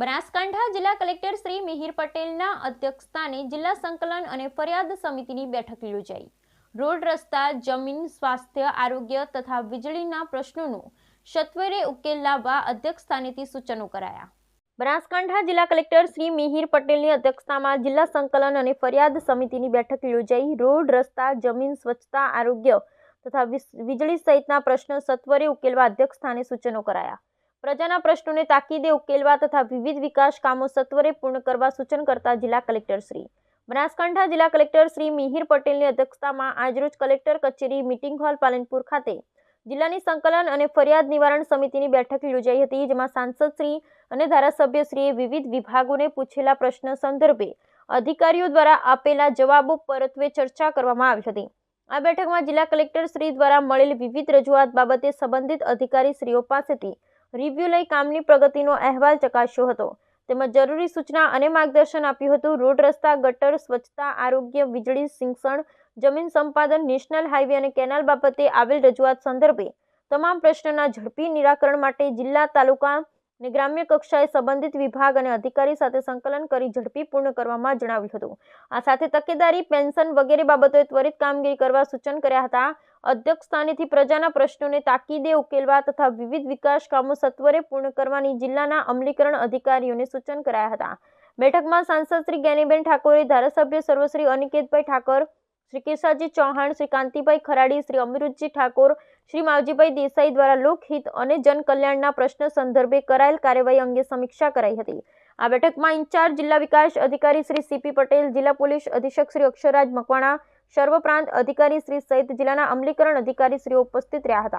બનાસકાંઠા જિલ્લા કલેક્ટર શ્રી મિહિર પટેલના અધ્યક્ષસ્થાને જિલ્લા સંકલન અને ફરિયાદ સમિતિની બેઠક યોજાઈ. રોડ રસ્તા, જમીન, સ્વાસ્થ્ય, આરોગ્ય તથા વીજળીના પ્રશ્નોનું સત્વરે ઉકેલ લાવવા અધ્યક્ષસ્થાનેથી સૂચનો કરાયા. બનાસકાંઠા જિલ્લા કલેક્ટર શ્રી મિહિર પટેલની અધ્યક્ષતામાં જિલ્લા સંકલન અને ફરિયાદ સમિતિની બેઠક યોજાઈ. રોડ રસ્તા, જમીન, સ્વચ્છતા, આરોગ્ય તથા વીજળી સહિતના પ્રશ્નો સત્વરે ઉકેલવા અધ્યક્ષસ્થાને સૂચનો કરાયા. પ્રજાના પ્રશ્નોને તાકીદે ઉકેલવા તથા વિવિધ વિકાસ કામો સત્વરે પૂર્ણ કરવા સૂચન કરતા જિલ્લા કલેક્ટર શ્રી. બનાસકાંઠા જિલ્લા કલેક્ટર શ્રી મિહિર પટેલની અધ્યક્ષતામાં આજરોજ કલેક્ટર કચેરી મિટિંગ હોલ પાલનપુર ખાતે જિલ્લાની સંકલન અને ફરિયાદ નિવારણ સમિતિની બેઠક યોજાઈ હતી, જેમાં સાંસદ શ્રી અને ધારાસભ્યશ્રીએ વિવિધ વિભાગોને પૂછેલા પ્રશ્ન સંદર્ભે અધિકારીઓ દ્વારા આપેલા જવાબો પરત્વે ચર્ચા કરવામાં આવી હતી. આ બેઠકમાં જિલ્લા કલેક્ટર શ્રી દ્વારા મળેલ વિવિધ રજૂઆત બાબતે સંબંધિત અધિકારી શ્રીઓ પાસેથી રિવ્યુ લઈ કામની પ્રગતિનો અહેવાલ ચકાસ્યો હતો. તેમજ જરૂરી સૂચના અને માર્ગદર્શન આપ્યું હતું. રોડ રસ્તા, ગટર, સ્વચ્છતા, આરોગ્ય, વીજળી શિક્ષણ જમીન સંપાદન, નેશનલ હાઈવે અને કેનાલ બાબતે આવેલ રજૂઆત સંદર્ભે તમામ પ્રશ્નોના ઝડપી નિરાકરણ માટે જિલ્લા, તાલુકા અને ગ્રામ્ય કક્ષાએ સંબંધિત વિભાગ અને અધિકારી સાથે સંકલન કરી ઝડપી પૂર્ણ કરવામાં જણાવ્યું હતું. આ સાથે તકેદારી, પેન્શન વગેરે બાબતોએ ત્વરિત કામગીરી કરવા સૂચન કર્યા હતા. અધ્યક્ષ સ્થાનેથી પ્રજાના પ્રશ્નોને તાકીદે ઉકેલવા તથા વિવિધ વિકાસ કામો સત્વરે પૂર્ણ કરવાની જિલ્લાના અમલીકરણ અધિકારીઓને સૂચન કરાયા હતા. બેઠકમાં સાંસદ શ્રી જ્ઞાનીબેન ઠાકોરે ધારાસભ્ય સર્વશ્રી અનિકેતભાઈ ઠાકોર, શ્રી કેશાજી ચૌહાણ, શ્રી કાંતિભાઈ ખરાડી, શ્રી અમૃતજી ઠાકોર, શ્રી માવજીભાઈ દેસાઈ દ્વારા લોકહિત અને જનકલ્યાણના પ્રશ્ન સંદર્ભે કરાયેલ કાર્યવાહી અંગે સમીક્ષા કરાઈ હતી. આ બેઠકમાં ઇન્ચાર્જ જિલ્લા વિકાસ અધિકારી શ્રી સીપી પટેલ, જિલ્લા પોલીસ અધિક્ષક શ્રી અક્ષરરાજ મકવાણા સર્વ પ્રાંત અધિકારી શ્રી સહિત જિલ્લાના અમલીકરણ અધિકારી શ્રીઓ ઉપસ્થિત રહ્યા હતા.